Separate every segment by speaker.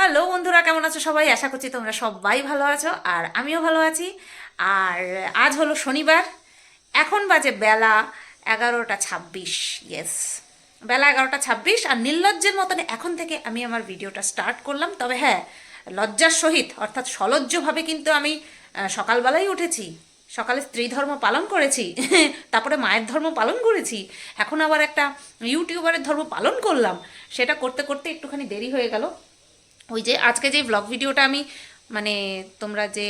Speaker 1: Hello বন্ধুরা, কেমন আছো সবাই? আশা করছি তোমরা সবাই ভালো আছো, আর আমিও ভালো আছি। আর আজ হলো শনিবার, এখন বাজে বেলা এগারোটা ছাব্বিশ ইয়েস বেলা এগারোটা ছাব্বিশ, আর নির্লজ্জের মতন এখন থেকে আমি আমার ভিডিওটা স্টার্ট করলাম। তবে হ্যাঁ লজ্জার সহিত, অর্থাৎ সলজ্জভাবে কিন্তু আমি সকালবেলাই উঠেছি। সকালে স্ত্রী ধর্ম পালন করেছি, তারপরে মায়ের ধর্ম পালন করেছি। এখন আবার একটা ইউটিউবারের ধর্ম পালন করলাম। সেটা করতে করতে একটুখানি দেরি হয়ে গেল। ওই যে আজকে যে ব্লগ ভিডিওটা আমি মানে তোমরা যে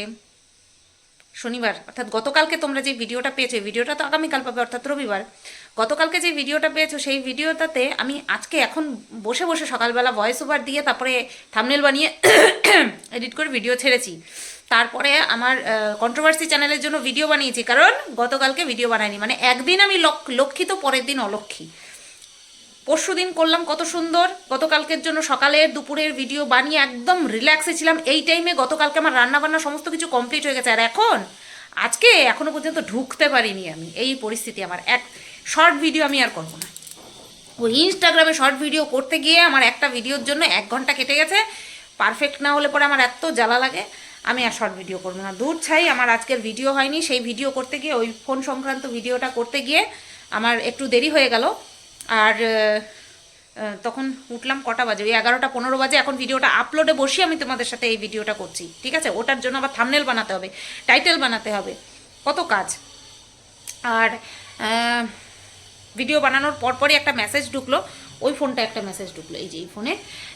Speaker 1: শনিবার, অর্থাৎ গতকালকে তোমরা যে ভিডিওটা পেয়েছ ভিডিওটা তো আগামীকাল পাবে, অর্থাৎ রবিবার, গতকালকে যে ভিডিওটা পেয়েছ, সেই ভিডিওটাতে আমি আজকে এখন বসে বসে সকালবেলা ভয়েস ওভার দিয়ে তারপরে থামনেল বানিয়ে এডিট করে ভিডিও ছেড়েছি। তারপরে আমার কন্ট্রোভার্সি চ্যানেলের জন্য ভিডিও বানিয়েছি, কারণ গতকালকে ভিডিও বানাইনি। মানে একদিন আমি লক- লক্ষিত পরের দিন অলক্ষী পরশু দিন করলাম কত সুন্দর, গতকালকের জন্য সকালের দুপুরের ভিডিও বানিয়ে একদম রিল্যাক্সে ছিলাম। এই টাইমে গতকালকে আমার রান্না বান্না সমস্ত কিছু কমপ্লিট হয়ে গেছে। আর এখন, আজকে এখনও পর্যন্ত ঢুকতে পারিনি আমি। এই পরিস্থিতি আমার। এক শর্ট ভিডিও আমি আর করব না। ওই ইনস্টাগ্রামে শর্ট ভিডিও করতে গিয়ে আমার একটা ভিডিওর জন্য এক ঘণ্টা কেটে গেছে। পারফেক্ট না হলে পরে আমার এত জ্বালা লাগে। আমি আর শর্ট ভিডিও করব না। দূর ছাই, আমার আজকের ভিডিও হয়নি। সেই ভিডিও করতে গিয়ে, ওই ফোন সংক্রান্ত ভিডিওটা করতে গিয়ে আমার একটু দেরি হয়ে গেল। আর তখন উঠলাম কটা বাজে? ওই এগারোটা পনেরো বাজে। এখন ভিডিওটা আপলোডে বসিয়ে আমি তোমাদের সাথে এই ভিডিওটা করছি, ঠিক আছে? ওটার জন্য আবার থামনেল বানাতে হবে টাইটেল বানাতে হবে। কত কাজ? আর ভিডিও বানানোর পরপরই একটা মেসেজ ঢুকলো। ওই ফোনটা একটা মেসেজ ঢুকলো। এই যে এই ফোনে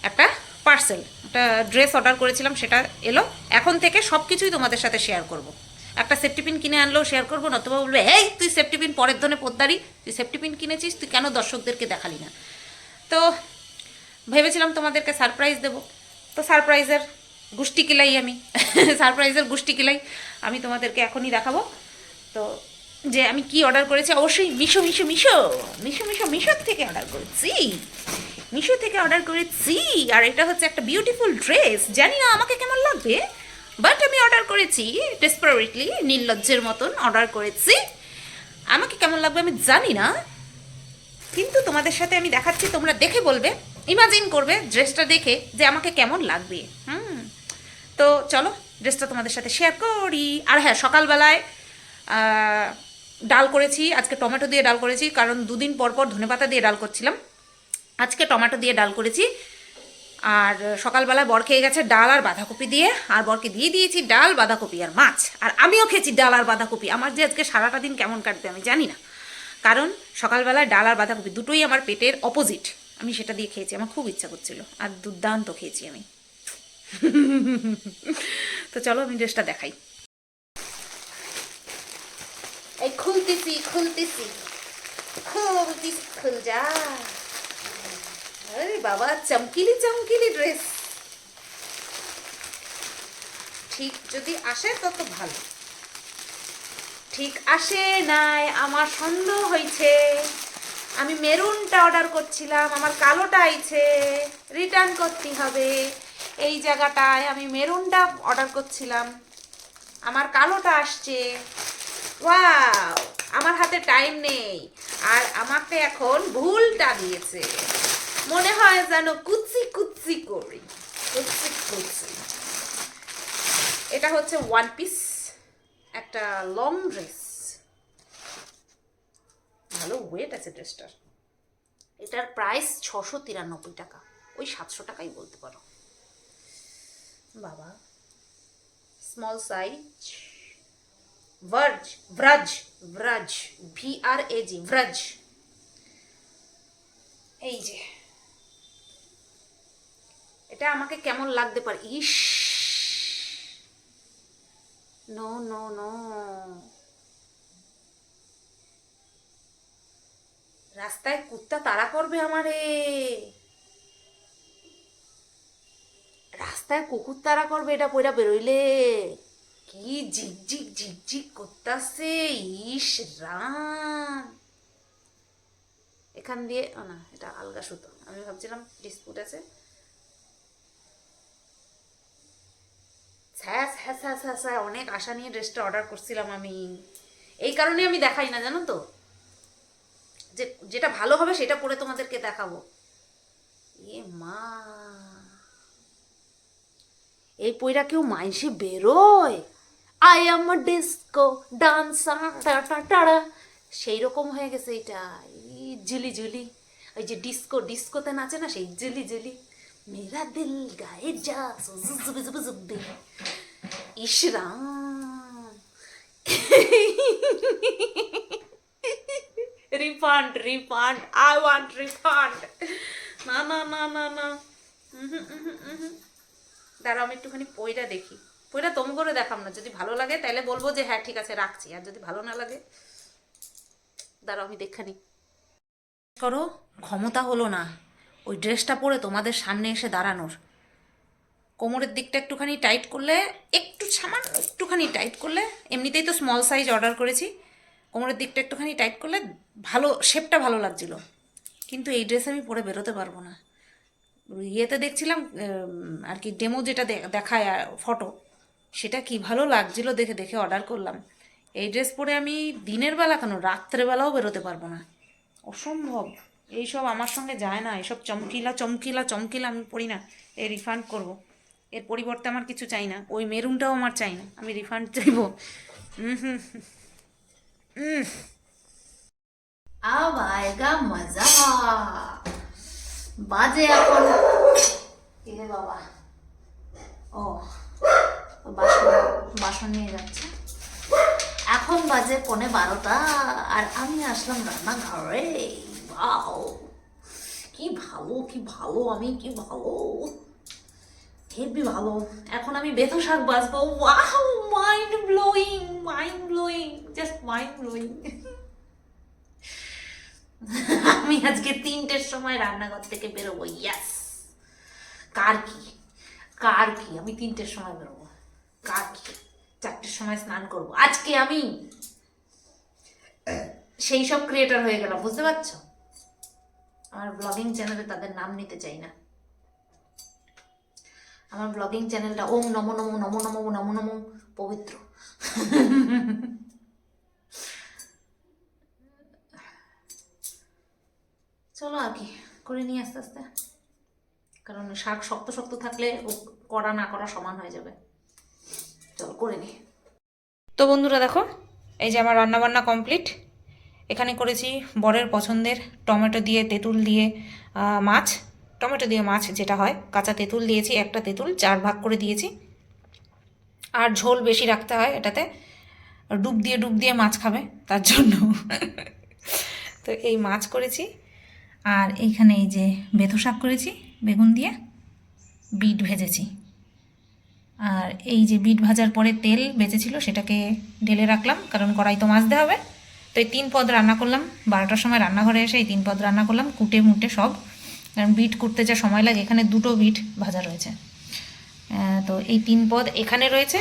Speaker 1: একটা পার্সেল একটা ড্রেস অর্ডার করেছিলাম, সেটা এলো। এখন থেকে সব কিছুই তোমাদের সাথে শেয়ার করব। একটা সেফটি পিন কিনে আনলেও শেয়ার করব, নতুবা বলবে, এই, তুই সেফটি পিন পরের ধনে পোদ্দারি, তুই সেফটি পিন কিনেছিস, তুই কেন দর্শকদেরকে দেখালি না? তো ভেবেছিলাম তোমাদেরকে সারপ্রাইজ দেবো। তো সারপ্রাইজের গুষ্টি কিলাই আমি সারপ্রাইজের গুষ্টি কিলাই আমি তোমাদেরকে এখনই দেখাবো। তো যে আমি কি অর্ডার করেছি, অবশ্যই মিশো মিশো মিশো মিশো মিশো, মিশোর থেকে অর্ডার করেছি। মিশো থেকে অর্ডার করেছি, আর এটা হচ্ছে একটা বিউটিফুল ড্রেস জানি না, আমাকে কেমন লাগবে? বাট আমি অর্ডার করেছি ডেসপারেটলি, নির্লজ্জের মতন অর্ডার করেছি। আমাকে কেমন লাগবে আমি জানি না, কিন্তু তোমাদের সাথে আমি দেখাচ্ছি, তোমরা দেখে বলবে ইমাজিন করবে ড্রেসটা দেখে যে আমাকে কেমন লাগবে। হুম। তো চলো ড্রেসটা তোমাদের সাথে শেয়ার করি। আর হ্যাঁ সকালবেলায় ডাল করেছি, আজকে টমেটো দিয়ে ডাল করেছি, কারণ দুদিন পর পর ধনেপাতা দিয়ে ডাল করছিলাম। আজকে টমেটো দিয়ে ডাল করেছি আর সকালবেলায় বর খেয়ে গেছে ডাল আর বাঁধাকপি দিয়ে। আর বরকে দিয়ে দিয়েছি ডাল, বাঁধাকপি আর মাছ। আর আমিও খেয়েছি ডাল আর বাঁধাকপি। আমার যে আজকে সারাটা দিন কেমন কাটবে আমি জানি না। কারণ সকালবেলায় ডাল আর বাঁধাকপি দুটোই আমার পেটের অপোজিট আমি সেটা দিয়ে খেয়েছি, আমার খুব ইচ্ছা করছিল। আর দুর্দান্ত খেয়েছি আমি। তো চলো আমি ড্রেসটা দেখাই। এই খুলতেছি খুলতেছি। খুলতেছি, খুল যা। আরে বাবা, চমকিলি চমকিলি ড্রেস ঠিক যদি আসে, তত ভালো। ঠিক আসে নাই, আমার সন্দেহ হয়েছে আমি মেরুনটা অর্ডার করছিলাম, আমার কালোটা আইছে। রিটার্ন করতে হবে। এই জায়গাটায় আমি মেরুনটা অর্ডার করছিলাম। আমার কালোটা আসছে। ওয়াও আমার হাতে টাইম নেই। আর আমাকে এখন ভুলটা দিয়েছে। মনে হয় যেন কুচি কুচি করি। কুচি কুচি। এটা হচ্ছে ওয়ান পিস একটা লং ড্রেস ভালো ওয়েট আছে ড্রেসটার এটার প্রাইস ছশো তিরানব্বই টাকা। ওই সাতশো টাকাই বলতে পারো। বাবা। স্মল সাইজ ভার্জ ব্রাজ ব্রাজ ভি আর এ জি ব্রাজ এই যে। এটা আমাকে কেমন লাগতে পারে? ইস! নো নো নো রাস্তায় কুত্তা তাড়া করবে আমারে। রাস্তায় কুকুর তাড়া করবে, এটা পয়রা বেরোইলে। কি ঝিকঝিক ঝিকঝিক করতেছে, ইস, রাম। এখান দিয়ে না, এটা আলগা সুতো। আমি ভাবছিলাম ডিসপুট আছে। ছ্যাঁ ছ্যাঁ অনেক আশা নিয়ে ড্রেসটা অর্ডার করছিলাম আমি এই কারণে আমি দেখাই না জানো তো যে যেটা ভালো হবে সেটা পরে তোমাদেরকে দেখাবো এ মা এই পইরা কেউ মাইসে বেরোয় আই এম ডিস্কো ডান্সার সেই রকম হয়ে গেছে এটা ঝুলি ঝুলি ওই যে ডিস্কো ডিস্কোতে নাচে না সেই ঝিলি ঝুলি মেরা দিল গায়ে যা ইশরাম refund refund I want refund না না না না না। দাঁড়াও, আমি একটুখানি পইটা দেখি। পইটা তম করে দেখাম না। যদি ভালো লাগে, তাহলে বলব যে হ্যাঁ ঠিক আছে, রাখছি। আর যদি ভালো না লাগে, দাঁড়াও, আমি দেখানি করো, ক্ষমতা হলো না। ওই ড্রেসটা পরে তোমাদের সামনে এসে দাঁড়ানোর। কোমরের দিকটা একটুখানি টাইট করলে, একটু সামান্য একটুখানি টাইট করলে, এমনিতেই তো স্মল সাইজ অর্ডার করেছি, কোমরের দিকটা একটুখানি টাইট করলে ভালো শেপটা ভালো লাগছিল। কিন্তু এই ড্রেস আমি পরে বেরোতে পারব না। ইয়েতে দেখছিলাম আর কি ডেমো যেটা দেখায় ফটো সেটা কি ভালো লাগছিল দেখে দেখে অর্ডার করলাম। এই ড্রেস পরে আমি দিনের বেলা কেন রাত্রেবেলাও বেরোতে পারব না। অসম্ভব। এইসব আমার সঙ্গে যায় না, এইসব চমকিলা চমকিলা চমকিলা আমি পড়ি না, এই রিফান্ড করব। এর পরিবর্তে আমার কিছু চাই না ওই মেরুনটাও আমার চাই না আমি রিফান্ড চাইব হুম হুম হুম अब आएगा मजा বাজে এখন এরে বাবা ও ও বাসন বাসন নিয়ে যাচ্ছে এখন বাজে পনে বারোটা আর আমি আসলাম রান্নাঘরে বাও কি ভালো কি ভালো আমি কি ভালো হেবি ভালো। এখন আমি বেথ শাক বাজবো wow mind blowing mind blowing just mind blowing আমি আজকে তিনটের সময় রান্নাঘর থেকে বেরোবো ইয়াস কার কি? কার কি? আমি তিনটের সময় বেরোবো। কার কি? চারটের সময় স্নান করব। আজকে আমি সেই সব ক্রিয়েটার হয়ে গেলাম বুঝতে পারছ? আমার ব্লগিং চ্যানেলে তাদের নাম নিতে চাই না। আমার ব্লগিং চ্যানেলটা ওম নম নম নম নম নম নম পবিত্র। চলো আর কি, করে নিই আস্তে আস্তে। কারণ শাক শক্ত শক্ত থাকলে ও করা না করা সমান হয়ে যাবে। চলো, করে নিই। তো বন্ধুরা দেখো, এই যে আমার রান্নাবান্না কমপ্লিট এখানে করেছি বরের পছন্দের টমেটো দিয়ে, তেঁতুল দিয়ে মাছ। টমেটো দিয়ে মাছ যেটা হয়, কাঁচা তেঁতুল দিয়েছি, একটা তেঁতুল, চার ভাগ করে দিয়েছি। আর ঝোল বেশি রাখতে হয় এটাতে, ডুব দিয়ে ডুব দিয়ে মাছ খাবে, তার জন্য। তো এই মাছ করেছি, আর এইখানে এই যে বেথো শাক করেছি, বেগুন দিয়ে বিট ভেজেছি। আর এই যে বিট ভাজার পরে তেল বেঁচেছিল, সেটাকে ঢেলে রাখলাম, কারণ কড়াই তো মাজতে হবে। তো এই তিন পদ রান্না করলাম, বারোটার সময় রান্নাঘরে এসে এই তিন পদ রান্না করলাম কুটে মুটে সব। কারণ বিট করতে যা সময় লাগে, এখানে দুটো বিট ভাজা রয়েছে। তো এই তিন পদ এখানে রয়েছে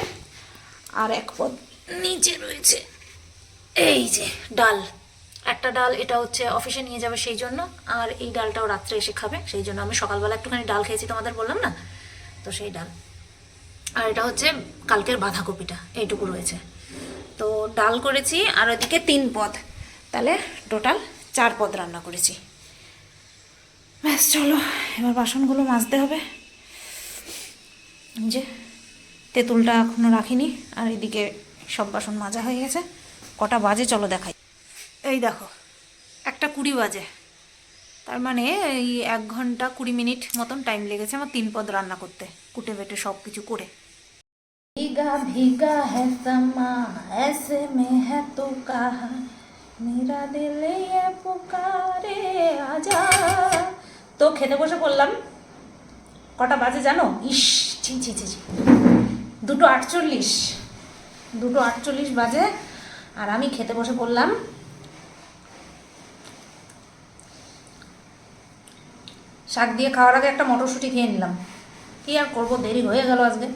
Speaker 1: আর এক পদ নিচে রয়েছে। এই যে ডাল। একটা ডাল এটা হচ্ছে অফিসে নিয়ে যাবে সেই জন্য, আর এই ডালটাও রাত্রে এসে খাবে সেই জন্য। আমি সকালবেলা একটুখানি ডাল খেয়েছি তোমাদের বললাম না? তো সেই ডাল। আর এটা হচ্ছে কালকের বাঁধাকপিটা, এইটুকু রয়েছে। তো ডাল করেছি, আর ওইদিকে তিন পদ। তাহলে টোটাল চার পদ রান্না করেছি। ব্যাস চলো এবার বাসনগুলো মাজতে হবে এই যে তেঁতুলটা এখনও রাখিনি আর এদিকে সব বাসন মাজা হয়ে গেছে কটা বাজে চলো দেখাই এই দেখো একটা কুড়ি বাজে তার মানে এই এক ঘন্টা কুড়ি মিনিট মতন টাইম লেগেছে আমার তিন পদ রান্না করতে কুটে বেটে সব কিছু করে भीगा भीगा है समा ऐसे में है तो कहा मेरा दिल ये पुकारे आजा তো খেতে বসে পড়লাম কটা বাজে জানো? ইস, ছি ছি ছি। দুটো আটচল্লিশ দুটো আটচল্লিশ বাজে, আর আমি খেতে বসে পড়লাম শাক দিয়ে খাওয়ার আগে একটা মটরশুঁটি খেয়ে নিলাম। কি আর করব, দেরি হয়ে গেল আজকে।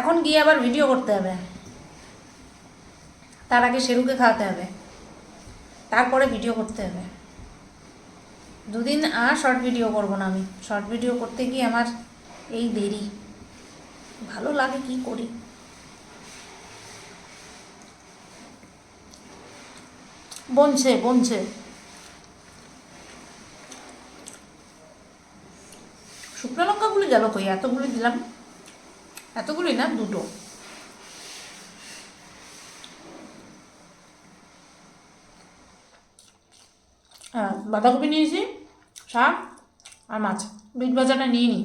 Speaker 1: এখন গিয়ে আবার ভিডিও করতে হবে। তার আগে শেরুকে খাওয়াতে হবে। তারপরে ভিডিও করতে হবে। দুদিন আর শর্ট ভিডিও করব না আমি। শর্ট ভিডিও করতে গিয়ে আমার এই দেরি। ভালো লাগে কি করি? বনছে বনছে। শুকনো লঙ্কাগুলি গেল কই? এতগুলি দিলাম। এতগুলি না, দুটো হ্যাঁ বাঁধাকপি নিয়েছি, শাক আর মাছ। বিট ভাজাটা নিয়ে নিই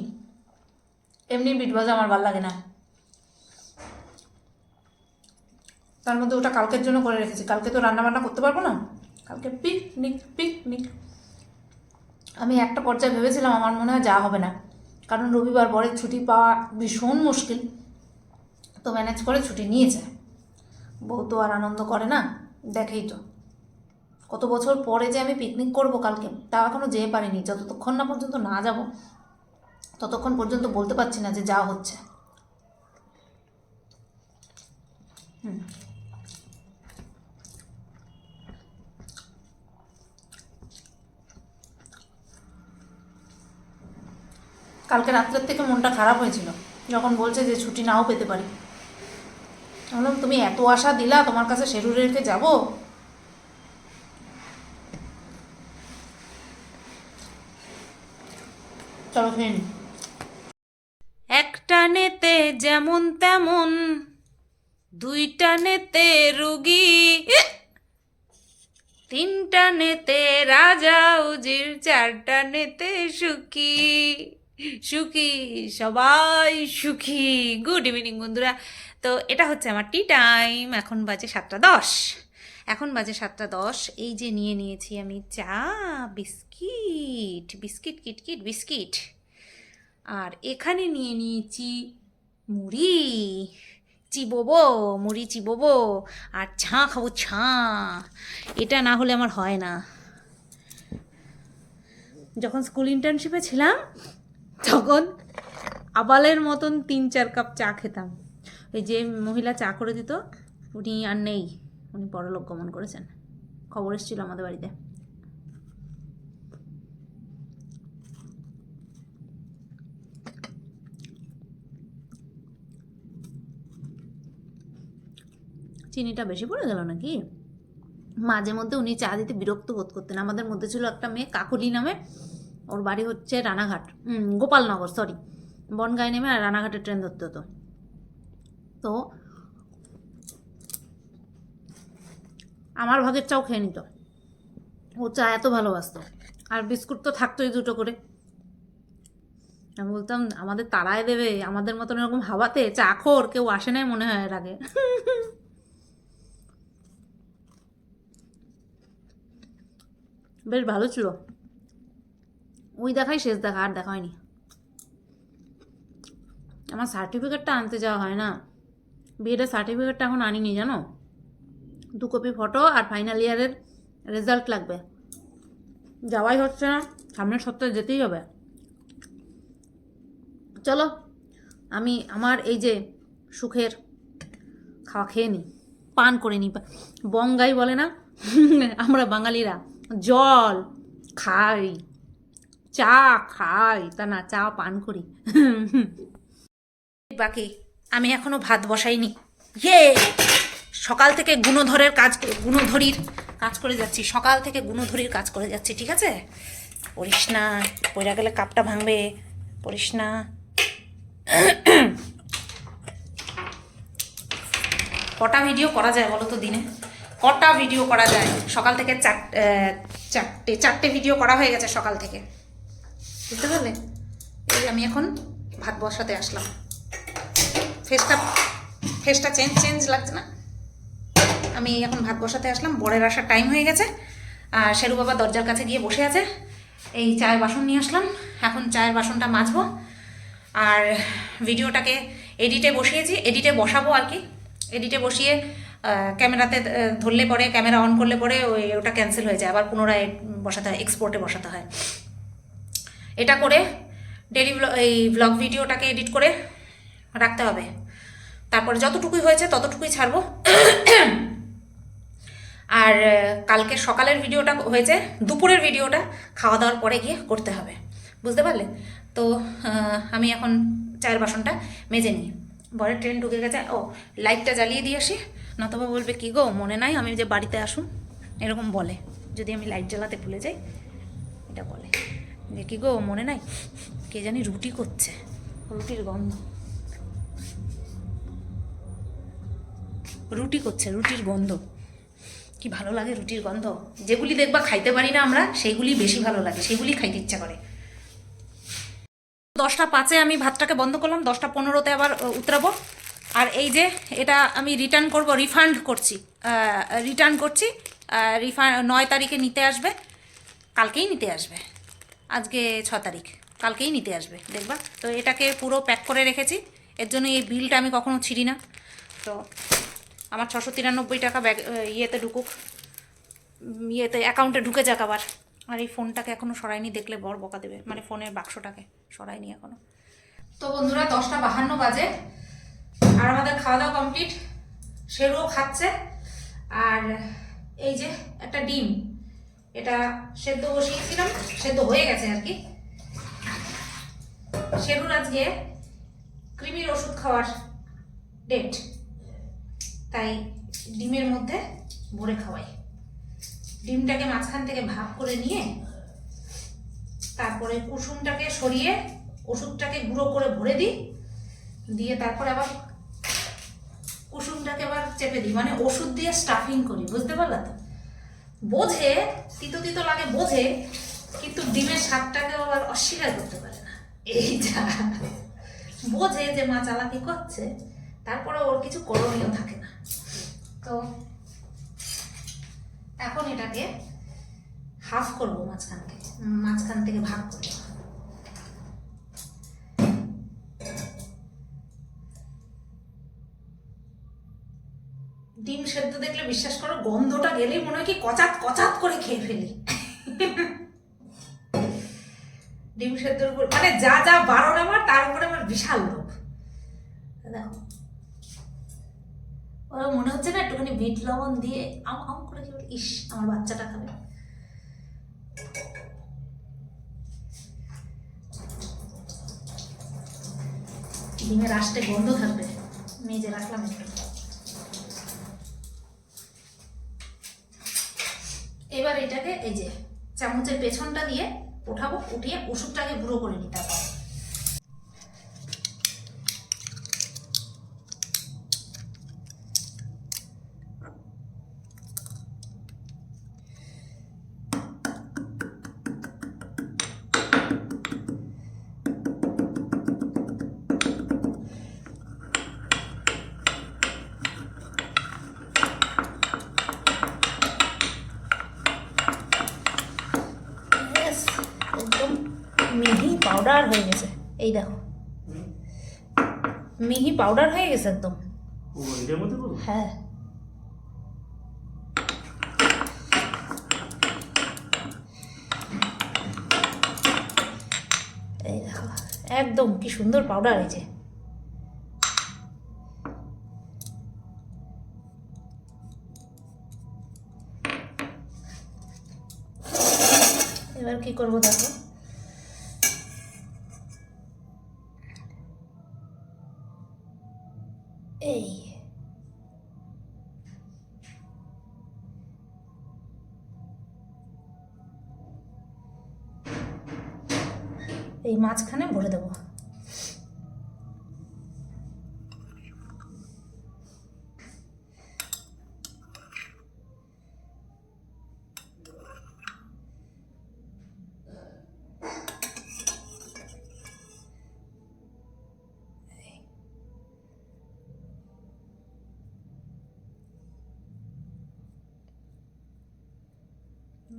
Speaker 1: এমনি বিট ভাজা আমার ভালো লাগে না। তার মধ্যে ওটা কালকের জন্য করে রেখেছি। কালকে তো রান্না বান্না করতে পারব না। কালকে পিকনিক পিকনিক। আমি একটা পর্যায়ে ভেবেছিলাম আমার মনে হয় যাওয়া হবে না। কারণ রবিবার পরে ছুটি পাওয়া ভীষণ মুশকিল। তো ম্যানেজ করে ছুটি নিয়েছে। বউ তো আর আনন্দ করে না, দেখেই তো। কত বছর পরে যে আমি পিকনিক করব কালকে, তাও এখনও যেয়ে পারিনি। যতক্ষণ না পর্যন্ত না যাব, ততক্ষণ পর্যন্ত বলতে পারছি না যে যা হচ্ছে। হুম। কালকে রাত্রের থেকে মনটা খারাপ হয়েছিল, যখন বলছে যে ছুটি নাও পেতে পারি। বললাম, তুমি এত আশা দিলা, তোমার কাছে শেরুরে রেখে যাব? একটা নেতে যেমন তেমন, দুইটা নেতে রুগী তিনটা নেতে রাজা উজির, চারটা নেতে সুখী। সুখী, সবাই সুখী। গুড ইভিনিং বন্ধুরা। তো এটা হচ্ছে আমার টি টাইম এখন বাজে সাতটা দশ। এখন বাজে সাতটা দশ। এই যে নিয়ে নিয়েছি আমি চা, বিস্কিট বিস্কিট কিটকিট বিস্কিট। আর এখানে নিয়ে নিয়েছি মুড়ি, চিবোবো মুড়ি চিবোবো, আর ছা খাব ছা। এটা না হলে আমার হয় না। যখন স্কুল ইন্টার্নশিপে ছিলাম, তখন আবালের মতন তিন চার কাপ চা খেতাম। ওই যে মহিলা চা করে দিত, উনি আর নেই। উনি পরলোক গমন করেছেন। খবর এসেছিল আমাদের বাড়িতে। চিনিটা বেশি পড়ে গেল নাকি? মাঝে মধ্যে উনি চা দিতে বিরক্ত বোধ করতেন। আমাদের মধ্যে ছিল একটা মেয়ে কাকলি নামে। ওর বাড়ি হচ্ছে রানাঘাট। গোপালনগর সরি বনগাঁয় নেমে আর রানাঘাটে ট্রেন ধরতে হতো। তো আমার ভাগের চাও খেয়ে নিত। ও চা এত ভালোবাসতো। আর বিস্কুট তো থাকতোই দুটো করে। আমি বলতাম, আমাদের তারায় দেবে, আমাদের মতন এরকম হাওয়াতে চা খোর, কেউ আসে নাই মনে হয় এর আগে। বেশ ভালো ছিল। ওই দেখাই শেষ দেখা, আর দেখা হয়নি। আমার সার্টিফিকেটটা আনতে যাওয়া হয় না। বিএডের সার্টিফিকেটটা এখন আনিনি, জানো? দু কপি ফটো আর ফাইনাল ইয়ারের রেজাল্ট লাগবে। যাওয়াই হচ্ছে না, সামনের সপ্তাহে যেতেই হবে। চলো, আমি আমার এই যে সুখের খাওয়া খেয়ে নিই পান করে নিই বঙ্গাই বলে না, আমরা বাঙালিরা জল খাই, চা খাই, তা না, চা পান করি। বাকি, আমি এখনও ভাত বসাইনি। ইয়ে! সকাল থেকে গুণধরের কাজ গুণধরির কাজ করে যাচ্ছি, সকাল থেকে গুণধরির কাজ করে যাচ্ছি, ঠিক আছে? পড়িস না, পড়া গেলে কাপটা ভাঙবে, পড়িস না। কটা ভিডিও করা যায় বলো তো দিনে? কটা ভিডিও করা যায়? সকাল থেকে চারটে চারটে ভিডিও করা হয়ে গেছে সকাল থেকে। বুঝতে পারলে? এই আমি এখন ভাত বসাতে আসলাম। ফেসটা ফেসটা চেঞ্জ চেঞ্জ লাগছে না? আমি এখন ভাত বসাতে আসলাম, বরের আসার টাইম হয়ে গেছে। আর শেরু বাবা দরজার কাছে গিয়ে বসে আছে। এই চায়ের বাসন নিয়ে আসলাম। এখন চায়ের বাসনটা মাজবো। আর ভিডিওটাকে এডিটে বসিয়েছি। এডিটে বসাবো আর কি। এডিটে বসিয়ে ক্যামেরাতে ধরলে পরে, ক্যামেরা অন করলে পরে ওই ওটা ক্যান্সেল হয়ে যায়। আবার পুনরায় বসাতে হয় এক্সপোর্টে বসাতে হয়। এটা করে ডেলি এই ব্লগ ভিডিওটাকে এডিট করে রাখতে হবে। তারপরে যতটুকুই হয়েছে ততটুকুই ছাড়বো। আর কালকে সকালের ভিডিওটা হয়েছে, দুপুরের ভিডিওটা খাওয়া দাওয়ার পরে গিয়ে করতে হবে। বুঝতে পারলে? তো আমি এখন চায়ের বাসনটা মেজে নিই। বরের ট্রেন ঢুকে গেছে। ও, লাইটটা জ্বালিয়ে দিয়ে আসি। নতবা বলবে, কি গো, মনে নাই আমি যে বাড়িতে আসুন? এরকম বলে। যদি আমি লাইট জ্বালাতে ভুলে যাই, এটা বলে। যে, কি গো, মনে নাই? কে জানি রুটি করছে। রুটির গন্ধ। রুটি করছে, রুটির গন্ধ। কি ভালো লাগে রুটির গন্ধ? যেগুলি দেখবা খাইতে পারি না আমরা, সেইগুলি বেশি ভালো লাগে সেগুলি খাইতে ইচ্ছা করে। দশটা পাঁচে আমি ভাতটাকে বন্ধ করলাম, দশটা পনেরোতে আবার উতরাবো। আর এই যে এটা আমি রিটার্ন করব রিফান্ড করছি। রিটার্ন করছি রিফান্ড নয় তারিখে নিতে আসবে, কালকেই নিতে আসবে। আজকে ছ তারিখ, কালকেই নিতে আসবে, দেখবা? তো এটাকে পুরো প্যাক করে রেখেছি, এর জন্য এই বিলটা আমি কখনো ছিঁড়ি না। তো আমার ছশো তিরানব্বই টাকা ব্যাগ ইয়েতে ঢুকুক। ইয়েতে অ্যাকাউন্টে ঢুকে যাক আবার। আর এই ফোনটাকে এখনও সরাইনি দেখলে বড় বকা দেবে। মানে ফোনের বাক্সটাকে সরাইনি এখনও তো বন্ধুরা, দশটা বাহান্ন বাজে। আর আমাদের খাওয়া দাওয়া কমপ্লিট সেরও খাচ্ছে। আর এই যে একটা ডিম, এটা সেদ্ধ বসিয়েছিলাম। সেদ্ধ হয়ে গেছে আর কি। সেরুর আজকে কৃমির ওষুধ খাওয়ার ডেট তাই ডিমের মধ্যে ভরে খাওয়াই। ডিমটাকে মাঝখান থেকে ভাগ করে নিয়ে তারপরে কুসুমটাকে সরিয়ে ওষুধটাকে গুঁড়ো করে ভরে দিই। দিয়ে তারপরে আবার কুসুমটাকে আবার চেপে দিই। মানে ওষুধ দিয়ে স্টাফিং করি, বুঝতে পারলা তো? বোঝে, তিতো তিতো লাগে বোঝে, কিন্তু ডিমের স্বাদটাকে আবার অস্বীকার করতে পারে না। এই যা। বোঝে যে মা চালাকি করছে। তারপরে ওর কিছু করণীয় থাকে না। তো এখন এটাকে হাফ করব মাঝখান থেকে। মাঝখান থেকে ভাগ করব। ডিম সেদ্ধ দেখলে বিশ্বাস করো গন্ধটা গেলেই মনে হয় কি কচাত কচাত করে খেয়ে ফেলি। ডিম সেদ্ধর উপর মানে যা যা বারণ আমার তার উপরে আমার বিশাল লোভ। দেখো ওরা মনে হচ্ছে না একটুখানি বিট লবণ দিয়ে আম করে কি ইস, আমার বাচ্চাটা খাবে। ডিমের আষ্টে গন্ধ থাকবে। মেজে রাখলাম একটু। এবার এটাকে এই যে চামচের পেছনটা দিয়ে উঠাবো উঠিয়ে ওষুধটাকে গুঁড়ো করে নিতে হবে একদম মিহি পাউডার হয়ে গেছে। এই দেখো। মিহি পাউডার হয়ে গেছে একদম। হ্যাঁ। এই একদম কি সুন্দর পাউডার হয়েছে এবার কি করব দেখো? এই। এই মাঝখানে ভরে দেবো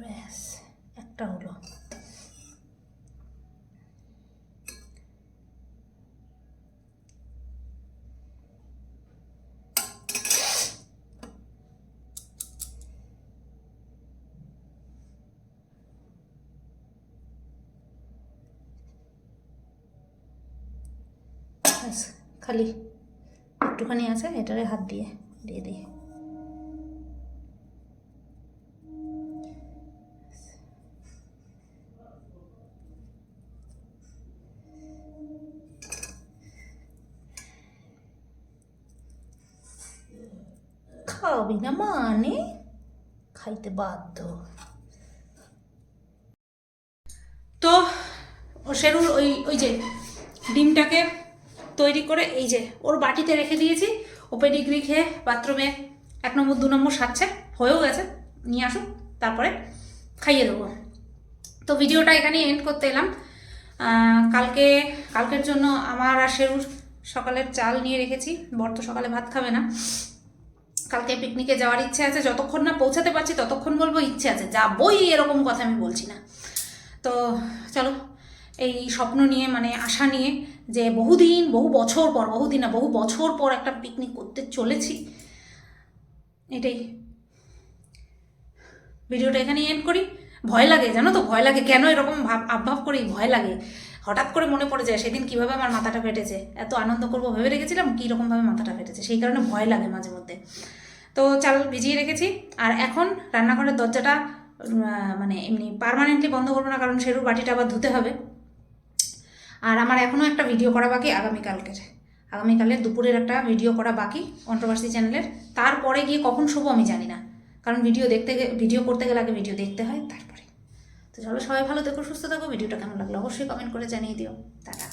Speaker 1: ব্যাস একটা হলো ব্যাস, খালি। একটুখানি আছে, এটারে হাত দিয়ে দিয়ে দিই। খাবি না মানে? খাইতে বাধ্য। তো ও ওই ওই যে ডিমটাকে তৈরি করে, এই যে, ওর বাটিতে রেখে দিয়েছি। ওপে ডিগ্রি খেয়ে বাথরুমে এক নম্বর, দু নম্বর সারছে, হয়েও গেছে। নিয়ে আসুক, তারপরে খাইয়ে দেবো। তো ভিডিওটা এখানে এন্ড করতে এলাম। কালকে, কালকের জন্য আমার আর শেরুর সকালের চাল নিয়ে রেখেছি। বর তো সকালে ভাত খাবে না। কালকে পিকনিকে যাওয়ার ইচ্ছে আছে। যতক্ষণ না পৌঁছাতে পারছি, ততক্ষণ বলব ইচ্ছে আছে। যাবই এরকম কথা আমি বলছি না। তো চলো এই স্বপ্ন নিয়ে মানে আশা নিয়ে যে বহুদিন, বহু বছর পর, বহুদিন না, বহু বছর পর একটা পিকনিক করতে চলেছি। এটাই। ভিডিওটা এখানেই এন্ড করি। ভয় লাগে, জানো তো? ভয় লাগে। কেন এরকম ভাব, আবভাব করি ভয় লাগে? হঠাৎ করে মনে পড়ে যায়, সেদিন কীভাবে আমার মাথাটা ফেটেছে? এত আনন্দ করব, ভেবে রেখেছিলাম কীরকমভাবে মাথাটা ফেটেছে? সেই কারণে ভয় লাগে মাঝে মধ্যে। তো চাল ভিজিয়ে রেখেছি। আর এখন রান্নাঘরের দরজাটা মানে এমনি পার্মানেন্টলি বন্ধ করব না, কারণ সেরুর বাটিটা আবার ধুতে হবে। আর আমার এখনও একটা ভিডিও করা বাকি আগামীকালকের। আগামীকালের দুপুরের একটা ভিডিও করা বাকি কন্ট্রোভার্সি চ্যানেলের তারপরে গিয়ে কখন শুভ আমি জানি না। কারণ ভিডিও দেখতে ভিডিও করতে গেলে আগে ভিডিও দেখতে হয় তারপরে। তো চলো সবাই ভালো থেকো, সুস্থ থাকো ভিডিওটা কেমন লাগল অবশ্যই কমেন্ট করে জানিয়ে দিও। টাটা।